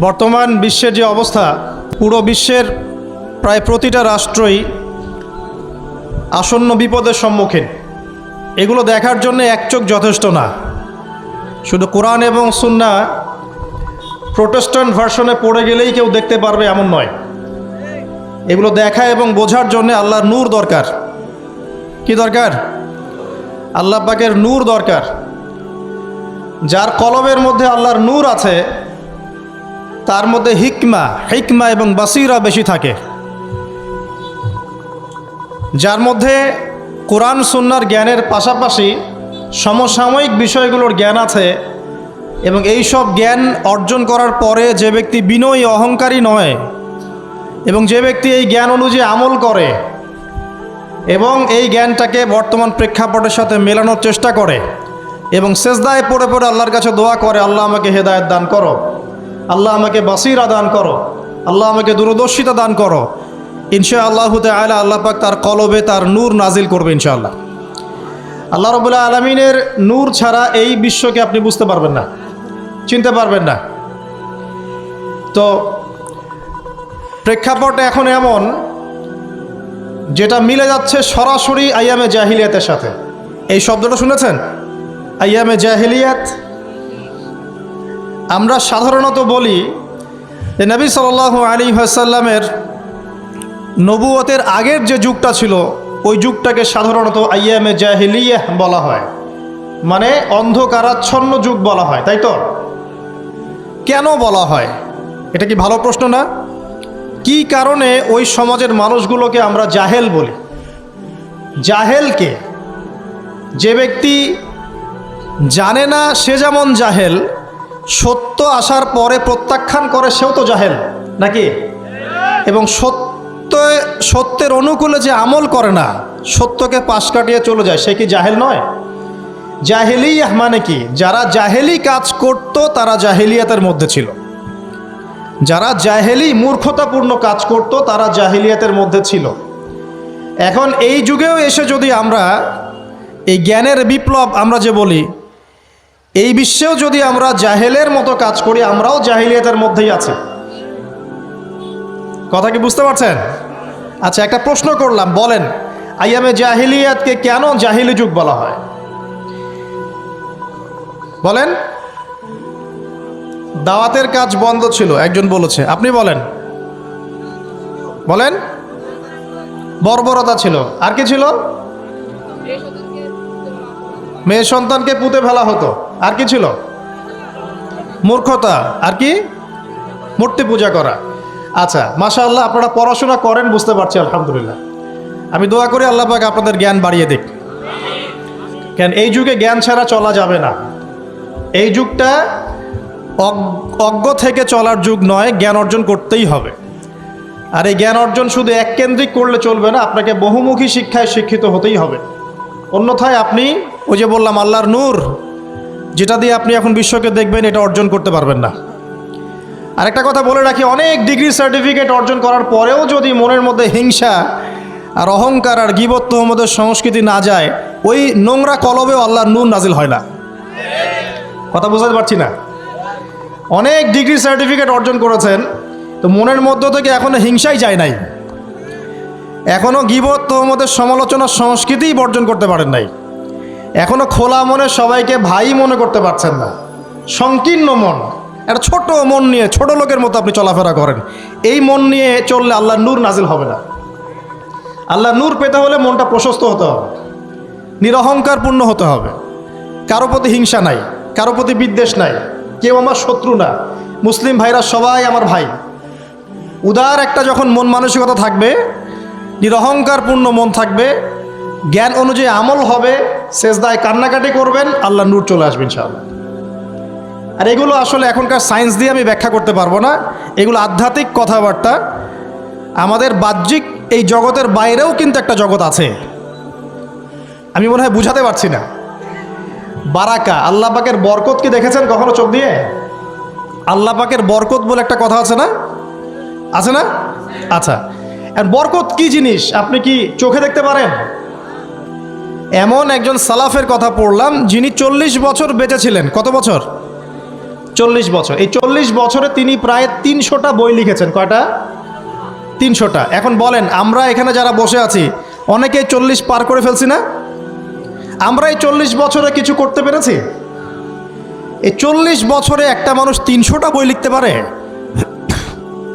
বর্তমান বিশ্বের যে অবস্থা, পুরো বিশ্বের প্রায় প্রতিটা রাষ্ট্রই আসন্ন বিপদের সম্মুখীন। এগুলো দেখার জন্য এক চোখ যথেষ্ট না। শুধু কোরআন এবং সুন্না প্রোটেস্ট্যান্ট ভার্সনে পড়ে গেলেই কেউ দেখতে পারবে এমন নয়। এগুলো দেখা এবং বোঝার জন্য আল্লাহর নূর দরকার। কি দরকার? আল্লাহ পাকের নূর দরকার। যার কলমের মধ্যে আল্লাহর নূর আছে তার মধ্যে হিকমা হিকমা এবং বাসিরা বেশি থাকে। যার মধ্যে কোরআন সুন্নার জ্ঞানের পাশাপাশি সমসাময়িক বিষয়গুলোর জ্ঞান আছে এবং এই সব জ্ঞান অর্জন করার পরে যে ব্যক্তি বিনয়ী, অহংকারী নয় এবং যে ব্যক্তি এই জ্ঞান অনুযায়ী আমল করে এবং এই জ্ঞানটাকে বর্তমান প্রেক্ষাপটের সাথে মেলানোর চেষ্টা করে এবং সেজদায় পড়ে পড়ে আল্লাহর কাছে দোয়া করে, আল্লাহ আমাকে হেদায়ত দান করো। আল্লাহ আমাকে বাসিরা দান করো। আল্লাহ আমাকে দূরদর্শিতা দান করো। ইনশা আল্লাহ আলা আল্লাহ পাক তার কলবে তার নূর নাজিল করবে ইনশাআল্লাহ। আল্লাহ রবুল্লাহ আলমিনের নূর ছাড়া এই বিশ্বকে আপনি বুঝতে পারবেন না, চিনতে পারবেন না। তো প্রেক্ষাপট এখন এমন, যেটা মিলে যাচ্ছে সরাসরি আইয়ামে জাহিলিয়াতের সাথে। এই শব্দটা শুনেছেন? আইয়ামে জাহিলিয়াত আমরা সাধারণত বলি যে নবী সাল আলী হাসাল্লামের নবুয়তের আগের যে যুগটা ছিল, ওই যুগটাকে সাধারণত আইয়ামে জাহিলিয়া বলা হয়। মানে অন্ধকারাচ্ছন্ন যুগ বলা হয়, তাই তো? কেন বলা হয়? এটা কি ভালো প্রশ্ন না? কি কারণে ওই সমাজের মানুষগুলোকে আমরা জাহেল বলি? জাহেলকে যে ব্যক্তি জানে না সে যেমন জাহেল সত্য আসার পরে প্রত্যাখ্যান করে সেও তো জাহেল, নাকি? এবং সত্য, সত্যের অনুকূলে যে আমল করে না, সত্যকে পাশ কাটিয়ে চলে যায়, সে কি জাহেল নয়? জাহেলিয়াহ মানে কি? যারা জাহেলি কাজ করত, তারা জাহেলিয়াতের মধ্যে ছিল। যারা জাহেলি মূর্খতাপূর্ণ কাজ করত, তারা জাহেলিয়াতের মধ্যে ছিল। এখন এই যুগেও এসে যদি আমরা এই জ্ঞানের বিপ্লব আমরা যে বলি এই বিশ্বেও যদি আমরা জাহেলের মতো কাজ করি, আমরাও জাহিলিয়াতের মধ্যেই আছি। কথা কি বুঝতে পারছেন? আচ্ছা একটা প্রশ্ন করলাম, বলেন, আইয়ামে জাহিলিয়াতকে কেন জাহিলি যুগ বলা হয়? বলেন, দাওয়াতের কাজ বন্ধ ছিল, একজন বলেছে, আপনি বলেন। বলেন, বর্বরতা ছিল, আর কি ছিল? মেয়ে সন্তানকে পুঁতে ফেলা হতো। আর কি ছিল? মূর্খতা। আর কি? মূর্তি পূজা করা। আচ্ছা মাশা আল্লাহ আপনারা পড়াশোনা করেন, বুঝতে পারছি, আলহামদুলিল্লাহ। আমি দোয়া করি আল্লাহ পাক আপনাদের জ্ঞান বাড়িয়ে দিক। কেন, এই যুগে জ্ঞান ছাড়া চলা যাবে না। এই যুগটা অজ্ঞ থেকে চলার যুগ নয়, জ্ঞান অর্জন করতেই হবে। আর এই জ্ঞান অর্জন শুধু এককেন্দ্রিক করলে চলবে না, আপনাকে বহুমুখী শিক্ষায় শিক্ষিত হতেই হবে। অন্যথায় আপনি ওই যে বললাম, আল্লাহর নূর যেটা দিয়ে আপনি এখন বিশ্বকে দেখবেন, এটা অর্জন করতে পারবেন না। আরেকটা কথা বলে রাখি, অনেক ডিগ্রি সার্টিফিকেট অর্জন করার পরেও যদি মনের মধ্যে হিংসা আর অহংকার আর গিবত তোহমদের সংস্কৃতি না যায়, ওই নোংরা কলবেও আল্লাহর নূর নাজিল হয় না। কথা বুঝতে পারছি না? অনেক ডিগ্রি সার্টিফিকেট অর্জন করেছেন, তো মনের মধ্য থেকে এখনও হিংসাই যায় নাই। এখনও গিবত তোহমদের সমালোচনার সংস্কৃতিই বর্জন করতে পারেন নাই। এখনও খোলা মনে সবাইকে ভাই মনে করতে পারছেন না। সংকীর্ণ মন। একটা ছোট মন নিয়ে ছোট লোকের মতো আপনি চলাফেরা করেন। এই মন নিয়ে চললে আল্লাহ নূর নাজিল হবে না। আল্লাহ নূর পেতে হলে মনটা প্রশস্ত হতে হবে। নিরহংকারপূর্ণ হতে হবে। কারও প্রতি হিংসা নাই, কারও প্রতি বিদ্বেষ নাই। কেউ আমার শত্রু না। মুসলিম ভাইরা সবাই আমার ভাই। উদার একটা যখন মন মানসিকতা থাকবে, নিরহংকারপূর্ণ মন থাকবে জ্ঞান অনুযায়ী আমল হবে শেষদায় কান্নাকাটি করবেন, আল্লাহ নূর চলে আসবে ইনশাআল্লাহ। আর এগুলো আসলে এখনকার সায়েন্স দিয়ে আমি ব্যাখ্যা করতে পারব না। এগুলো আধ্যাত্মিক কথাবার্তা। আমাদের বাহ্যিক এই জগতের বাইরেও কিন্তু একটা জগৎ আছে। আমি মনে হয় বুঝাতে পারছি না। বারাকা, আল্লাহ পাকের বরকত কি দেখেছেন কখনো চোখ দিয়ে? আল্লাহ পাকের বরকত বলে একটা কথা আছে না? আছে না? আচ্ছা। বরকত কি জিনিস? আপনি কি চোখে দেখতে পারেন? এমন একজন সালাফের কথা পড়লাম, যিনি চল্লিশ বছর বেঁচে ছিলেন কত বছর? চল্লিশ বছর। এই চল্লিশ বছরে তিনি প্রায় তিনশোটা বই লিখেছেন। কয়টা? তিনশোটা। এখন বলেন, আমরা এখানে যারা বসে আছি, অনেকেই চল্লিশ পার করে ফেলছি না? আমরা এই চল্লিশ বছরে কিছু করতে পেরেছি? এই চল্লিশ বছরে একটা মানুষ তিনশোটা বই লিখতে পারে?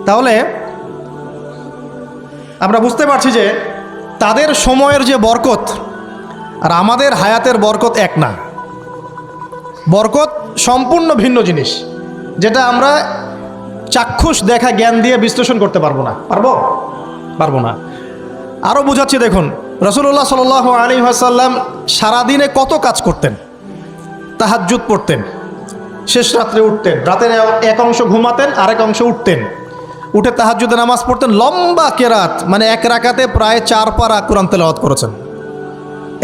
তাহলে, আমরা বুঝতে পারছি যে তাদের সময়ের যে বরকত আর আমাদের হায়াতের বরকত এক না। বরকত সম্পূর্ণ ভিন্ন জিনিস, যেটা আমরা চাক্ষুষ দেখা জ্ঞান দিয়ে বিশ্লেষণ করতে পারব না। পারব? পারব না। আরও বুঝাচ্ছি দেখুন রসুল্লাহ সাল আলী আসাল্লাম সারাদিনে কত কাজ করতেন? তাহাজ্জুদ পড়তেন, শেষ রাত্রে উঠতেন, রাতের এক অংশ ঘুমাতেন, আরেক অংশ উঠতেন। উঠে তাহাজ্জুদে নামাজ পড়তেন, লম্বা কেরাত মানে এক রাকাতে প্রায় চার পারা কোরআন তেলাওয়াত করেছেন।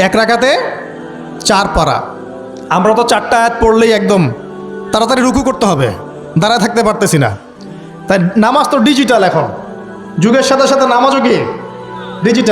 এক রাখাতে চার পারা। আমরা তো চারটা আয়াত পড়লেই একদম তাড়াতাড়ি রুকু করতে হবে, দাঁড়ায় থাকতে পারতেছি না। তাই নামাজ তো ডিজিটাল এখন। যুগের সাথে সাথে নামাজও গিয়ে ডিজিটাল